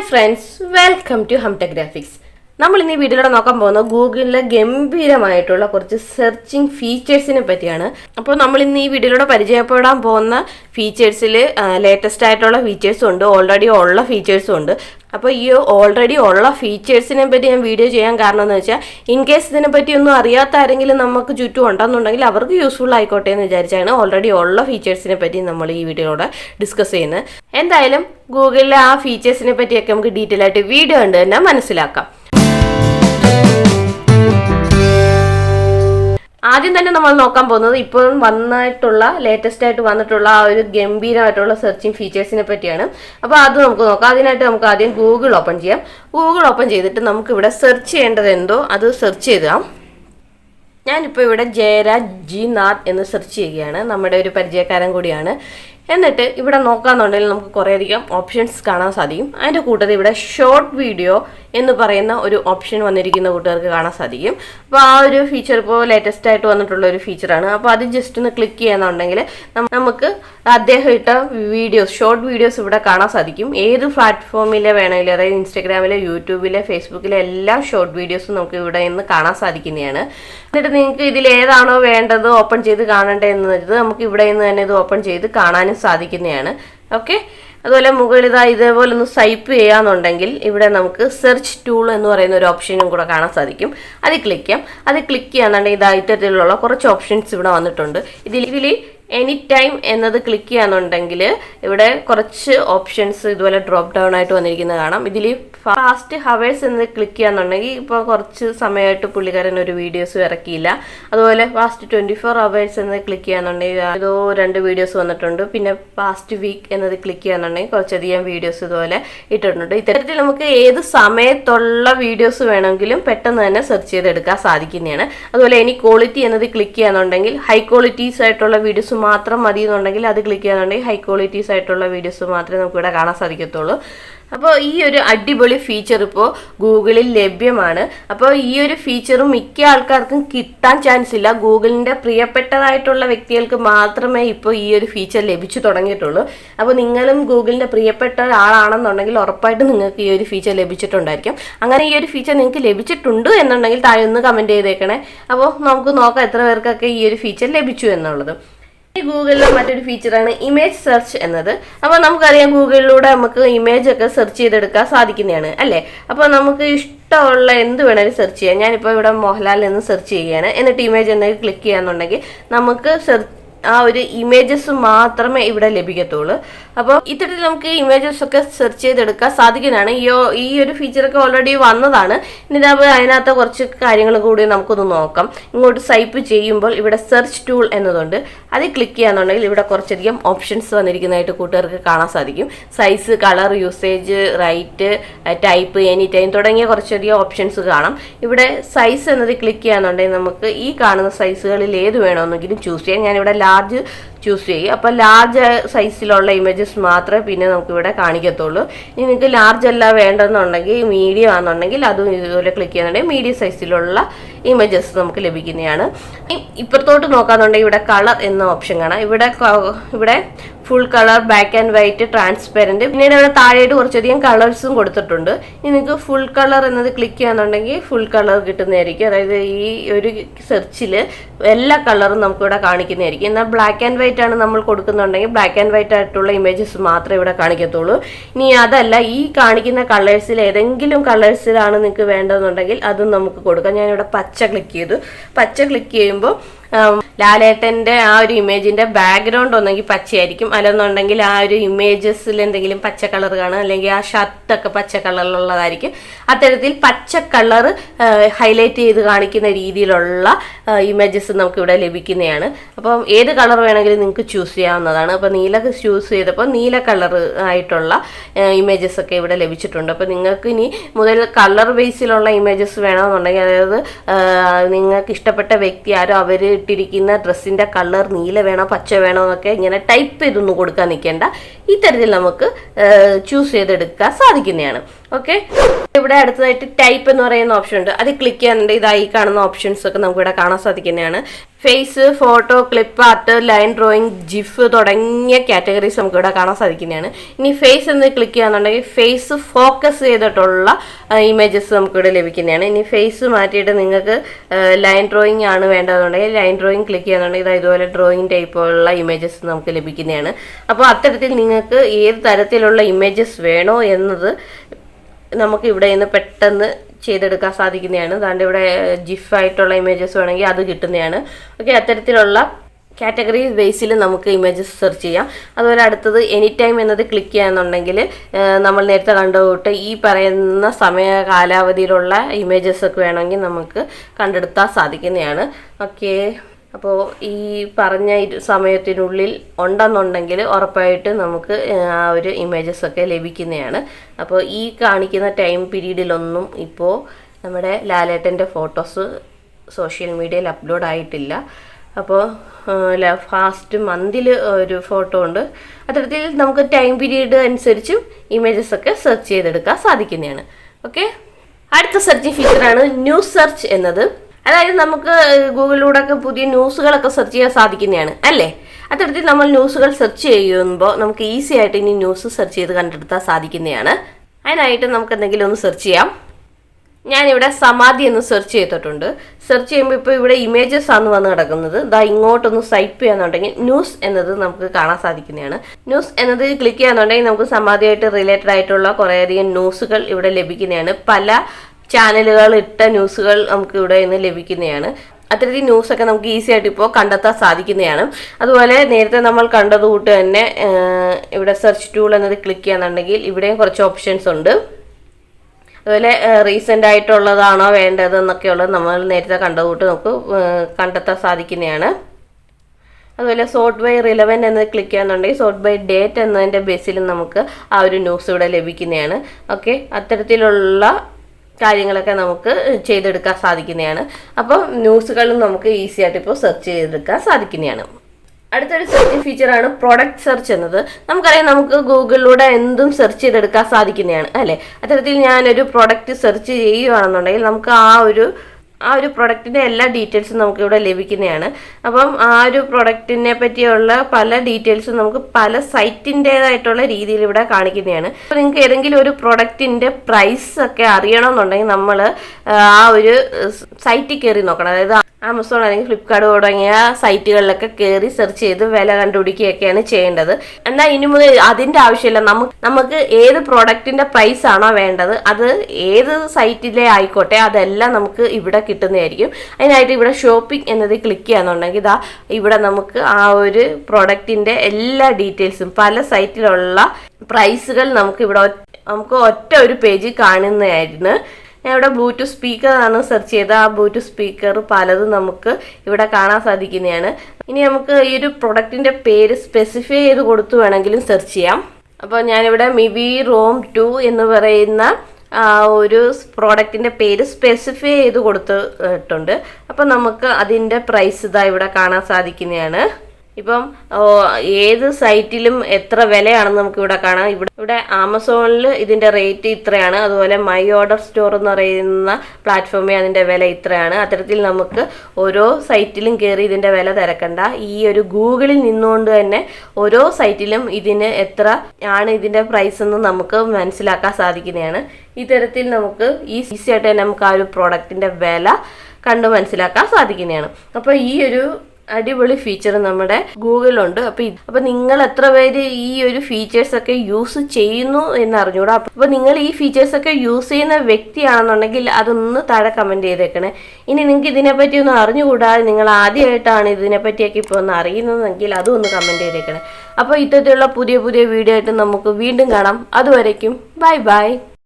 hi friends welcome to Humtech graphics നമ്മൾ ഇന്ന് ഈ വീഡിയോയിലൂടെ നോക്കാൻ പോകുന്നത് ഗൂഗിളിലെ ഗംഭീരമായിട്ടുള്ള കുറച്ച് സെർച്ചിങ് ഫീച്ചേഴ്സിനെ പറ്റിയാണ്. അപ്പോൾ നമ്മൾ ഇന്ന് ഈ വീഡിയോയിലൂടെ പരിചയപ്പെടാൻ പോകുന്ന ഫീച്ചേഴ്സിൽ ലേറ്റസ്റ്റ് ആയിട്ടുള്ള ഫീച്ചേഴ്സും ഉണ്ട് ഓൾറെഡി ഉള്ള ഫീച്ചേഴ്സും ഉണ്ട്. അപ്പോൾ ഈ ഓൾറെഡി ഉള്ള ഫീച്ചേഴ്സിനെ പറ്റി ഞാൻ വീഡിയോ ചെയ്യാൻ കാരണം എന്ന് വെച്ചാൽ ഇൻ കേസ് ഇതിനെ പറ്റി ഒന്നും അറിയാത്ത ആരെങ്കിലും നമുക്ക് ചുറ്റും ഉണ്ടെന്നുണ്ടെങ്കിൽ അവർക്ക് യൂസ്ഫുൾ ആയിക്കോട്ടെ എന്ന് വിചാരിച്ചാണ് ഓൾറെഡി ഉള്ള ഫീച്ചേഴ്സിനെ പറ്റി നമ്മൾ ഈ വീഡിയോയിലൂടെ ഡിസ്കസ് ചെയ്യുന്നത്. എന്തായാലും ഗൂഗിളിലെ ആ ഫീച്ചേഴ്സിനെ പറ്റിയൊക്കെ നമുക്ക് ഡീറ്റെയിൽ ആയിട്ട് വീഡിയോ ഉണ്ട് തന്നെ മനസ്സിലാക്കാം. ആദ്യം തന്നെ നമ്മൾ നോക്കാൻ പോകുന്നത് ഇപ്പോൾ വന്നിട്ടുള്ള ലേറ്റസ്റ്റ് ആയിട്ട് വന്നിട്ടുള്ള ആ ഒരു ഗംഭീരമായിട്ടുള്ള സെർച്ചിങ് ഫീച്ചേഴ്സിനെ പറ്റിയാണ്. അപ്പോൾ അത് നമുക്ക് നോക്കാം. അതിനായിട്ട് നമുക്ക് ആദ്യം ഗൂഗിൾ ഓപ്പൺ ചെയ്യാം. ഗൂഗിൾ ഓപ്പൺ ചെയ്തിട്ട് നമുക്ക് ഇവിടെ സെർച്ച് ചെയ്യേണ്ടത് എന്തോ അത് സെർച്ച് ചെയ്താം ഞാനിപ്പോൾ ഇവിടെ ജയരാജ് ജി നാഥ് എന്ന് സെർച്ച് ചെയ്യുകയാണ്. നമ്മുടെ ഒരു പരിചയക്കാരൻ കൂടിയാണ്. എന്നിട്ട് ഇവിടെ നോക്കാന്നുണ്ടെങ്കിൽ നമുക്ക് കുറേയധികം ഓപ്ഷൻസ് കാണാൻ സാധിക്കും. അതിന്റെ കൂട്ടത്തിൽ ഇവിടെ ഷോർട്ട് വീഡിയോ എന്ന് പറയുന്ന ഒരു ഓപ്ഷൻ വന്നിരിക്കുന്ന കൂട്ടുകാർക്ക് കാണാൻ സാധിക്കും. അപ്പോൾ ആ ഒരു ഫീച്ചർ ഇപ്പോൾ ലേറ്റസ്റ്റ് ആയിട്ട് വന്നിട്ടുള്ള ഒരു ഫീച്ചറാണ് അപ്പോൾ അത് ജസ്റ്റ് ഒന്ന് ക്ലിക്ക് ചെയ്യുന്നുണ്ടെങ്കിൽ നമുക്ക് അദ്ദേഹം ഇട്ട വീഡിയോസ് ഷോർട്ട് വീഡിയോസ് ഇവിടെ കാണാൻ സാധിക്കും. ഏത് പ്ലാറ്റ്ഫോമിലെ വേണമെങ്കിലും അതായത് ഇൻസ്റ്റഗ്രാമിലെ യൂട്യൂബിലെ ഫേസ്ബുക്കിലെ എല്ലാ ഷോർട്ട് വീഡിയോസും നമുക്ക് ഇവിടെ നിന്ന് കാണാൻ സാധിക്കുന്നതാണ്. എന്നിട്ട് നിങ്ങൾക്ക് ഇതിൽ ഏതാണോ വേണ്ടത് ഓപ്പൺ ചെയ്ത് കാണേണ്ടതെന്നത് നമുക്ക് ഇവിടെ നിന്ന് തന്നെ ഇത് ഓപ്പൺ ചെയ്ത് കാണാനും സാധിക്കുന്നതാണ്. ഓക്കെ അതുപോലെ മുകളിതാ ഇതാ ഇതേപോലെ ഒന്ന് സൈപ്പ് ചെയ്യാന്നുണ്ടെങ്കിൽ ഇവിടെ നമുക്ക് സെർച്ച് ടൂൾ എന്ന് പറയുന്ന ഒരു ഓപ്ഷനും കൂടെ കാണാൻ സാധിക്കും. അത് ക്ലിക്ക് ചെയ്യാം. അത് ക്ലിക്ക് ചെയ്യാന്നുണ്ടെങ്കിൽ ഇതാ ഇത്തരത്തിലുള്ള കുറച്ച് ഓപ്ഷൻസ് ഇവിടെ വന്നിട്ടുണ്ട്. ഇതിൽ ഇതിൽ എനി ടൈം എന്നത് ക്ലിക്ക് ചെയ്യാന്നുണ്ടെങ്കിൽ ഇവിടെ കുറച്ച് ഓപ്ഷൻസ് ഇതുപോലെ ഡ്രോപ്പ് ഡൗൺ ആയിട്ട് വന്നിരിക്കുന്നത് കാണാം. ഇതിൽ ഫാസ്റ്റ് ഹവേഴ്സ് എന്ന് ക്ലിക്ക് ചെയ്യാന്നുണ്ടെങ്കിൽ ഇപ്പോൾ കുറച്ച് സമയമായിട്ട് പുള്ളിക്കാരൻ ഒരു വീഡിയോസ് ഇറക്കിയില്ല. അതുപോലെ ഫാസ്റ്റ് ട്വന്റി ഫോർ ഹവേഴ്സ് എന്ന് ക്ലിക്ക് ചെയ്യാന്നുണ്ടെങ്കിൽ ഏതോ രണ്ട് വീഡിയോസ് വന്നിട്ടുണ്ട്. പിന്നെ ഫാസ്റ്റ് വീക്ക് എന്നത് ക്ലിക്ക് ചെയ്യാന്നുണ്ടെങ്കിൽ കുറച്ചധികം വീഡിയോസ് ഇതുപോലെ ഇട്ടിട്ടുണ്ട്. ഇത്തരത്തിൽ നമുക്ക് ഏത് സമയത്തുള്ള വീഡിയോസ് വേണമെങ്കിലും പെട്ടെന്ന് തന്നെ സെർച്ച് ചെയ്തെടുക്കാൻ സാധിക്കുന്നതാണ്. അതുപോലെ ഇനി ക്വാളിറ്റി എന്നത് ക്ലിക്ക് ചെയ്യാന്നുണ്ടെങ്കിൽ ഹൈ ക്വാളിറ്റീസ് ആയിട്ടുള്ള വീഡിയോസ് മാത്രം മതി എന്നുണ്ടെങ്കിൽ അത് ക്ലിക്ക് ചെയ്യാന്നുണ്ടെങ്കിൽ ഹൈ ക്വാളിറ്റീസ് ആയിട്ടുള്ള വീഡിയോസ് മാത്രമേ നമുക്ക് ഇവിടെ കാണാൻ സാധിക്കത്തുള്ളൂ. അപ്പോൾ ഈ ഒരു അടിപൊളി ഫീച്ചർ ഇപ്പോൾ ഗൂഗിളിൽ ലഭ്യമാണ്. അപ്പോൾ ഈ ഒരു ഫീച്ചറും മിക്ക ആൾക്കാർക്കും കിട്ടാൻ ചാൻസ് ഇല്ല. ഗൂഗിളിന്റെ പ്രിയപ്പെട്ടതായിട്ടുള്ള വ്യക്തികൾക്ക് മാത്രമേ ഇപ്പോൾ ഈ ഒരു ഫീച്ചർ ലഭിച്ചു തുടങ്ങിയിട്ടുള്ളൂ. അപ്പോൾ നിങ്ങളും ഗൂഗിളിന്റെ പ്രിയപ്പെട്ട ആളാണെന്നുണ്ടെങ്കിൽ ഉറപ്പായിട്ടും നിങ്ങൾക്ക് ഈ ഒരു ഫീച്ചർ ലഭിച്ചിട്ടുണ്ടായിരിക്കും. അങ്ങനെ ഈ ഒരു ഫീച്ചർ നിങ്ങൾക്ക് ലഭിച്ചിട്ടുണ്ട് എന്നുണ്ടെങ്കിൽ താഴെ ഒന്ന് കമന്റ് ചെയ്തേക്കണേ. അപ്പോൾ നമുക്ക് നോക്കാം എത്ര പേർക്കൊക്കെ ഈ ഒരു ഫീച്ചർ ലഭിച്ചു എന്നുള്ളത്. ഗൂഗിളിലെ മറ്റൊരു ഫീച്ചറാണ് ഇമേജ് സെർച്ച് എന്നത്. അപ്പോൾ നമുക്കറിയാം ഗൂഗിളിലൂടെ നമുക്ക് ഇമേജ് ഒക്കെ സെർച്ച് ചെയ്തെടുക്കാൻ സാധിക്കുന്നതാണ് അല്ലേ? അപ്പോൾ നമുക്ക് ഇഷ്ടമുള്ള എന്ത് വേണമെങ്കിലും സെർച്ച് ചെയ്യാം. ഞാനിപ്പോൾ ഇവിടെ മോഹൻലാൽ എന്ന് സെർച്ച് ചെയ്യുകയാണ്. എന്നിട്ട് ഇമേജ് എന്തെങ്കിലും ക്ലിക്ക് ചെയ്യാന്നുണ്ടെങ്കിൽ നമുക്ക് സെർച്ച് ആ ഒരു ഇമേജസ് മാത്രമേ ഇവിടെ ലഭിക്കത്തുള്ളൂ. അപ്പോൾ ഇത്തരത്തിൽ നമുക്ക് ഇമേജസ് ഒക്കെ സെർച്ച് ചെയ്തെടുക്കാൻ സാധിക്കുന്നതാണ്. ഈ ഈ ഒരു ഫീച്ചറൊക്കെ ഓൾറെഡി വന്നതാണ്. ഇനി അതിനകത്ത് കുറച്ച് കാര്യങ്ങൾ കൂടി നമുക്കൊന്ന് നോക്കാം. ഇങ്ങോട്ട് സൈപ്പ് ചെയ്യുമ്പോൾ ഇവിടെ സെർച്ച് ടൂൾ എന്നതുണ്ട്. അത് ക്ലിക്ക് ചെയ്യാന്നുണ്ടെങ്കിൽ ഇവിടെ കുറച്ചധികം ഓപ്ഷൻസ് വന്നിരിക്കുന്നതായിട്ട് കൂട്ടുകാർക്ക് കാണാൻ സാധിക്കും. Size colour usage right type any time തുടങ്ങിയ കുറച്ചധികം ഓപ്ഷൻസ് കാണാം. ഇവിടെ സൈസ് എന്നത് ക്ലിക്ക് ചെയ്യാന്നുണ്ടെങ്കിൽ നമുക്ക് ഈ കാണുന്ന സൈസുകളിൽ ഏത് വേണമെന്നെങ്കിലും ചൂസ് ചെയ്യാം. ഞാനിവിടെ ലാർജ് ചൂസ് ചെയ്യും. അപ്പോൾ ലാർജ് സൈസിലുള്ള ഇമേജസ് മാത്രമേ പിന്നെ നമുക്കിവിടെ കാണിക്കത്തുള്ളൂ. ഇനി നിങ്ങൾക്ക് ലാർജ് അല്ല വേണ്ടെന്നുണ്ടെങ്കിൽ മീഡിയം ആണെന്നുണ്ടെങ്കിൽ അതും ഇതുപോലെ ക്ലിക്ക് ചെയ്യുന്നുണ്ടെങ്കിൽ മീഡിയം സൈസിലുള്ള ഇമേജസ് നമുക്ക് ലഭിക്കുന്നതാണ്. ഇപ്പുറത്തോട്ട് നോക്കാന്നുണ്ടെങ്കിൽ ഇവിടെ കളർ എന്ന ഓപ്ഷൻ കാണാം. ഇവിടെ ഇവിടെ full colour black and white transparent പിന്നീട് അവിടെ താഴെയായിട്ട് കുറച്ചധികം കളേഴ്സും കൊടുത്തിട്ടുണ്ട്. ഇനി നിങ്ങൾക്ക് ഫുൾ കളർ എന്നത് ക്ലിക്ക് ചെയ്യാന്നുണ്ടെങ്കിൽ ഫുൾ കളർ കിട്ടുന്നതായിരിക്കും. അതായത് ഈ ഒരു സെർച്ചിൽ എല്ലാ കളറും നമുക്കിവിടെ കാണിക്കുന്നതായിരിക്കും. എന്നാൽ ബ്ലാക്ക് ആൻഡ് വൈറ്റ് ആണ് നമ്മൾ കൊടുക്കുന്നുണ്ടെങ്കിൽ ബ്ലാക്ക് ആൻഡ് വൈറ്റ് ആയിട്ടുള്ള ഇമേജസ് മാത്രമേ ഇവിടെ കാണിക്കത്തുള്ളൂ. ഇനി അതല്ല ഈ കാണിക്കുന്ന കളേഴ്സിൽ ഏതെങ്കിലും കളേഴ്സിലാണ് നിങ്ങൾക്ക് വേണ്ടതെന്നുണ്ടെങ്കിൽ അതും നമുക്ക് കൊടുക്കാം. ഞാനിവിടെ പച്ച ക്ലിക്ക് ചെയ്തു. പച്ച ക്ലിക്ക് ചെയ്യുമ്പോൾ ലാലേട്ടന്റെ ആ ഒരു ഇമേജിന്റെ ബാക്ക്ഗ്രൗണ്ട് ഒന്നെങ്കിൽ പച്ചയായിരിക്കും. അല്ലെന്നുണ്ടെങ്കിൽ ആ ഒരു ഇമേജസിൽ എന്തെങ്കിലും പച്ച കളർ കാണും അല്ലെങ്കിൽ ആ ഷർട്ടൊക്കെ പച്ച കളറിലുള്ളതായിരിക്കും. അത്തരത്തിൽ പച്ച കളർ ഹൈലൈറ്റ് ചെയ്ത് കാണിക്കുന്ന രീതിയിലുള്ള ഇമേജസ് നമുക്ക് ഇവിടെ ലഭിക്കുന്നതാണ്. അപ്പം ഏത് കളർ വേണമെങ്കിലും നിങ്ങൾക്ക് ചൂസ് ചെയ്യാവുന്നതാണ്. അപ്പോൾ നീല ചൂസ് ചെയ്തപ്പോൾ നീല കളർ ആയിട്ടുള്ള ഇമേജസ് ഒക്കെ ഇവിടെ ലഭിച്ചിട്ടുണ്ട്. അപ്പോൾ നിങ്ങൾക്ക് ഇനി മുതൽ കളർ ബേസിലുള്ള ഇമേജസ് വേണമെന്നുണ്ടെങ്കിൽ അതായത് നിങ്ങൾക്ക് ഇഷ്ടപ്പെട്ട വ്യക്തി ആരോ അവർ ഇട്ടിരിക്കുന്ന ഡ്രസ്സിന്റെ കളർ നീല വേണോ പച്ച വേണോ എന്നൊക്കെ ഇങ്ങനെ ടൈപ്പ് ചെയ്തൊന്നും കൊടുക്കാൻ നിൽക്കേണ്ട. ഇത്തരത്തിൽ നമുക്ക് ചൂസ് ചെയ്തെടുക്കാൻ സാധിക്കുന്നതാണ്. ഓക്കെ ഇവിടെ അടുത്തതായിട്ട് ടൈപ്പ് എന്ന് പറയുന്ന ഓപ്ഷൻ ഉണ്ട്. അത് ക്ലിക്ക് ചെയ്യാനുണ്ട് ഇതായി കാണുന്ന ഓപ്ഷൻസ് ഒക്കെ നമുക്ക് ഇവിടെ കാണാൻ സാധിക്കുന്നതാണ്. Face photo clip art line drawing GIF തുടങ്ങിയ കാറ്റഗറീസ് നമുക്ക് ഇവിടെ കാണാൻ സാധിക്കുന്നതാണ്. ഇനി ഫേസ് എന്ന് ക്ലിക്ക് ചെയ്യാന്നുണ്ടെങ്കിൽ ഫേസ് ഫോക്കസ് ചെയ്തിട്ടുള്ള ഇമേജസ് നമുക്ക് ഇവിടെ ലഭിക്കുന്നതാണ്. ഇനി ഫേസ് മാറ്റിയിട്ട് നിങ്ങൾക്ക് ലൈൻ ഡ്രോയിങ് ആണ് വേണ്ടതെന്നുണ്ടെങ്കിൽ ലൈൻ ഡ്രോയിങ് ക്ലിക്ക് ചെയ്യാന്നുണ്ടെങ്കിൽ ഇതായതുപോലെ ഡ്രോയിങ് ടൈപ്പുള്ള ഇമേജസ് നമുക്ക് ലഭിക്കുന്നതാണ്. അപ്പോൾ അത്തരത്തിൽ നിങ്ങൾക്ക് ഏത് തരത്തിലുള്ള ഇമേജസ് വേണോ എന്നത് നമുക്ക് ഇവിടെ നിന്ന് പെട്ടെന്ന് ചെയ്തെടുക്കാൻ സാധിക്കുന്നതാണ്. അതാണ്ട് ഇവിടെ ജിഫ് ആയിട്ടുള്ള ഇമേജസ് വേണമെങ്കിൽ അത് കിട്ടുന്നതാണ്. ഓക്കെ അത്തരത്തിലുള്ള കാറ്റഗറി ബേസിൽ നമുക്ക് ഇമേജസ് സെർച്ച് ചെയ്യാം. അതുപോലെ അടുത്തത് എനി ടൈം എന്നത് ക്ലിക്ക് ചെയ്യാന്നുണ്ടെങ്കിൽ നമ്മൾ നേരത്തെ കണ്ടുപോട്ട് ഈ പറയുന്ന സമയ കാലാവധിയിലുള്ള ഇമേജസ് ഒക്കെ വേണമെങ്കിൽ നമുക്ക് കണ്ടെടുത്താൻ സാധിക്കുന്നതാണ്. ഓക്കെ അപ്പോൾ ഈ പറഞ്ഞ സമയത്തിനുള്ളിൽ ഉണ്ടെന്നുണ്ടെങ്കിൽ ഉറപ്പായിട്ട് നമുക്ക് ആ ഒരു ഇമേജസ് ഒക്കെ ലഭിക്കുന്നതാണ്. അപ്പോൾ ഈ കാണിക്കുന്ന ടൈം പീരീഡിലൊന്നും ഇപ്പോൾ നമ്മുടെ ലാലേട്ടന്റെ ഫോട്ടോസ് സോഷ്യൽ മീഡിയയിൽ അപ്ലോഡ് ആയിട്ടില്ല. അപ്പോൾ ഫാസ്റ്റ് മന്തിൽ ഒരു ഫോട്ടോ ഉണ്ട്. അത്തരത്തിൽ നമുക്ക് ടൈം പീരീഡ് അനുസരിച്ചും ഇമേജസ് ഒക്കെ സെർച്ച് ചെയ്തെടുക്കാൻ സാധിക്കുന്നതാണ്. ഓക്കെ അടുത്ത സെർച്ചിങ് ഫീച്ചറാണ് ന്യൂസ് സെർച്ച് എന്നത്. അതായത് നമുക്ക് ഗൂഗിളിലൂടെ ഒക്കെ പുതിയ ന്യൂസുകളൊക്കെ സെർച്ച് ചെയ്യാൻ സാധിക്കുന്നതാണ് അല്ലേ? അത്തരത്തിൽ നമ്മൾ ന്യൂസുകൾ സെർച്ച് ചെയ്യുമ്പോൾ നമുക്ക് ഈസി ആയിട്ട് ഇനി ന്യൂസ് സെർച്ച് ചെയ്ത് കണ്ടെടുത്താൻ സാധിക്കുന്നതാണ്. അതിനായിട്ട് നമുക്ക് എന്തെങ്കിലും ഒന്ന് സെർച്ച് ചെയ്യാം. ഞാനിവിടെ സമാധി എന്ന് സെർച്ച് ചെയ്തിട്ടുണ്ട്. സെർച്ച് ചെയ്യുമ്പോൾ ഇപ്പോൾ ഇവിടെ ഇമേജസ് ആണ് വന്ന് കിടക്കുന്നത്. ദാ ഇങ്ങോട്ടൊന്ന് സൈപ്പ് ചെയ്യാന്നുണ്ടെങ്കിൽ ന്യൂസ് എന്നത് നമുക്ക് കാണാൻ സാധിക്കുന്നതാണ്. ന്യൂസ് എന്നത് ക്ലിക്ക് ചെയ്യാന്നുണ്ടെങ്കിൽ നമുക്ക് സമാധിയായിട്ട് റിലേറ്റഡ് ആയിട്ടുള്ള കുറേയധികം ന്യൂസുകൾ ഇവിടെ ലഭിക്കുന്നതാണ്. പല ചാനലുകൾ ഇട്ട ന്യൂസുകൾ നമുക്ക് ഇവിടെ നിന്ന് ലഭിക്കുന്നതാണ്. അത്തരത്തിൽ ന്യൂസൊക്കെ നമുക്ക് ഈസി ആയിട്ട് ഇപ്പോൾ കണ്ടെത്താൻ സാധിക്കുന്നതാണ്. അതുപോലെ നേരത്തെ നമ്മൾ കണ്ടത് കൂട്ട് തന്നെ ഇവിടെ സെർച്ച് ടൂൾ എന്നത് ക്ലിക്ക് ചെയ്യാന്നുണ്ടെങ്കിൽ ഇവിടെയും കുറച്ച് ഓപ്ഷൻസ് ഉണ്ട്. അതുപോലെ റീസെന്റ് ആയിട്ടുള്ളതാണോ വേണ്ടത് എന്നൊക്കെയുള്ളത് നമ്മൾ നേരത്തെ കണ്ടത് കൂട്ട് നമുക്ക് കണ്ടെത്താൻ സാധിക്കുന്നതാണ്. അതുപോലെ സോർട്ട് ബൈ റിലവന്റ് എന്ന് ക്ലിക്ക് ചെയ്യാന്നുണ്ടെങ്കിൽ സോർട്ട് ബൈ ഡേറ്റ് എന്നതിന്റെ ബേസിൽ നമുക്ക് ആ ഒരു ന്യൂസ് ഇവിടെ ലഭിക്കുന്നതാണ്. ഓക്കെ അത്തരത്തിലുള്ള കാര്യങ്ങളൊക്കെ നമുക്ക് ചെയ്തെടുക്കാൻ സാധിക്കുന്നതാണ്. അപ്പോൾ ന്യൂസുകളും നമുക്ക് ഈസി ആയിട്ട് ഇപ്പോൾ സെർച്ച് ചെയ്തെടുക്കാൻ സാധിക്കുന്നതാണ്. അടുത്തൊരു സെർച്ച് ഫീച്ചറാണ് പ്രൊഡക്റ്റ് സെർച്ച് എന്നത്. നമുക്കറിയാം നമുക്ക് ഗൂഗിളിലൂടെ എന്തും സെർച്ച് ചെയ്തെടുക്കാൻ സാധിക്കുന്നതാണ് അല്ലേ? അത്തരത്തിൽ ഞാനൊരു പ്രൊഡക്റ്റ് സെർച്ച് ചെയ്യുകയാണെന്നുണ്ടെങ്കിൽ നമുക്ക് ആ ഒരു ആ ഒരു പ്രൊഡക്റ്റിന്റെ എല്ലാ ഡീറ്റെയിൽസും നമുക്കിവിടെ ലഭിക്കുന്നതാണ്. അപ്പം ആ ഒരു പ്രൊഡക്റ്റിനെ പറ്റിയുള്ള പല ഡീറ്റെയിൽസും നമുക്ക് പല സൈറ്റിന്റേതായിട്ടുള്ള രീതിയിൽ ഇവിടെ കാണിക്കുന്നതാണ്. അപ്പോൾ നിങ്ങൾക്ക് ഏതെങ്കിലും ഒരു പ്രൊഡക്റ്റിന്റെ പ്രൈസ് ഒക്കെ അറിയണമെന്നുണ്ടെങ്കിൽ നമ്മൾ ആ ഒരു സൈറ്റിൽ കയറി നോക്കണം. അതായത് ആമസോൺ അല്ലെങ്കിൽ ഫ്ലിപ്കാർട്ട് തുടങ്ങിയ സൈറ്റുകളിലൊക്കെ കയറി സെർച്ച് ചെയ്ത് വില കണ്ടുപിടിക്കുകയൊക്കെയാണ് ചെയ്യേണ്ടത്. എന്നാൽ ഇനി മുതൽ അതിന്റെ ആവശ്യമില്ല. നമുക്ക് നമുക്ക് ഏത് പ്രോഡക്റ്റിന്റെ പ്രൈസ് ആണോ വേണ്ടത് അത് ഏത് സൈറ്റിലെ ആയിക്കോട്ടെ അതെല്ലാം നമുക്ക് ഇവിടെ കിട്ടുന്നതായിരിക്കും. അതിനായിട്ട് ഇവിടെ ഷോപ്പിംഗ് എന്നത് ക്ലിക്ക് ചെയ്യാന്നുണ്ടെങ്കിൽ ഇതാ ഇവിടെ നമുക്ക് ആ ഒരു പ്രോഡക്റ്റിന്റെ എല്ലാ ഡീറ്റെയിൽസും പല സൈറ്റിലുള്ള പ്രൈസുകൾ നമുക്ക് ഇവിടെ നമുക്ക് ഒറ്റ ഒരു പേജ് കാണുന്നതായിരുന്നു. ഞാൻ ഇവിടെ ബ്ലൂടൂത്ത് സ്പീക്കറാണ് സെർച്ച് ചെയ്ത ആ ബ്ലൂടൂത്ത് സ്പീക്കർ പലതും നമുക്ക് ഇവിടെ കാണാൻ സാധിക്കുന്നതാണ്. ഇനി നമുക്ക് ഈ ഒരു പ്രൊഡക്റ്റിന്റെ പേര് സ്പെസിഫൈ ചെയ്ത് കൊടുത്തു വേണമെങ്കിലും സെർച്ച് ചെയ്യാം. അപ്പോൾ ഞാനിവിടെ മിവി റോം ടു എന്ന് പറയുന്ന ഒരു പ്രോഡക്റ്റിന്റെ പേര് സ്പെസിഫൈ ചെയ്ത് കൊടുത്തിട്ടുണ്ട്. അപ്പോൾ നമുക്ക് അതിന്റെ പ്രൈസ് ഇതാ ഇവിടെ കാണാൻ സാധിക്കുന്നതാണ്. ഇപ്പം ഏത് സൈറ്റിലും എത്ര വിലയാണെന്ന് നമുക്ക് ഇവിടെ കാണാം. ഇവിടെ ഇവിടെ ആമസോണിൽ ഇതിന്റെ റേറ്റ് ഇത്രയാണ്. അതുപോലെ മൈ ഓർഡർ സ്റ്റോർ എന്ന് പറയുന്ന പ്ലാറ്റ്ഫോമിൽ അതിന്റെ വില ഇത്രയാണ്. അത്തരത്തിൽ നമുക്ക് ഓരോ സൈറ്റിലും കയറി ഇതിന്റെ വില തിരക്കണ്ട. ഈ ഒരു ഗൂഗിളിൽ നിന്നുകൊണ്ട് തന്നെ ഓരോ സൈറ്റിലും ഇതിന് എത്ര ആണ് ഇതിന്റെ പ്രൈസ് എന്ന് നമുക്ക് മനസ്സിലാക്കാൻ സാധിക്കുന്നതാണ്. ഇത്തരത്തിൽ നമുക്ക് ഈസി ആയിട്ട് തന്നെ നമുക്ക് ആ ഒരു പ്രോഡക്റ്റിന്റെ വില കണ്ടു മനസ്സിലാക്കാൻ സാധിക്കുന്നതാണ്. അപ്പോൾ ഈ ഒരു അടിപൊളി ഫീച്ചർ നമ്മുടെ ഗൂഗിളുണ്ട് അപ്പൊ അപ്പൊ നിങ്ങൾ എത്ര പേര് ഈ ഒരു ഫീച്ചേഴ്സ് ഒക്കെ യൂസ് ചെയ്യുന്നു എന്ന് അറിഞ്ഞൂടാ അപ്പൊ നിങ്ങൾ ഈ ഫീച്ചേഴ്സ് ഒക്കെ യൂസ് ചെയ്യുന്ന വ്യക്തിയാണെന്നുണ്ടെങ്കിൽ അതൊന്ന് താഴെ കമന്റ് ചെയ്തേക്കണേ. ഇനി നിങ്ങൾക്ക് ഇതിനെ പറ്റി ഒന്നും അറിഞ്ഞുകൂടാതെ നിങ്ങൾ ആദ്യമായിട്ടാണ് ഇതിനെ ഇതിനെപ്പറ്റിയൊക്കെ ഇപ്പോൾ ഒന്ന് അറിയുന്നതെങ്കിൽ അതും ഒന്ന് കമന്റ് ചെയ്തേക്കണേ. അപ്പോൾ ഇത്തരത്തിലുള്ള പുതിയ പുതിയ വീഡിയോ ആയിട്ട് നമുക്ക് വീണ്ടും കാണാം. അതുവരയ്ക്കും ബൈ ബൈ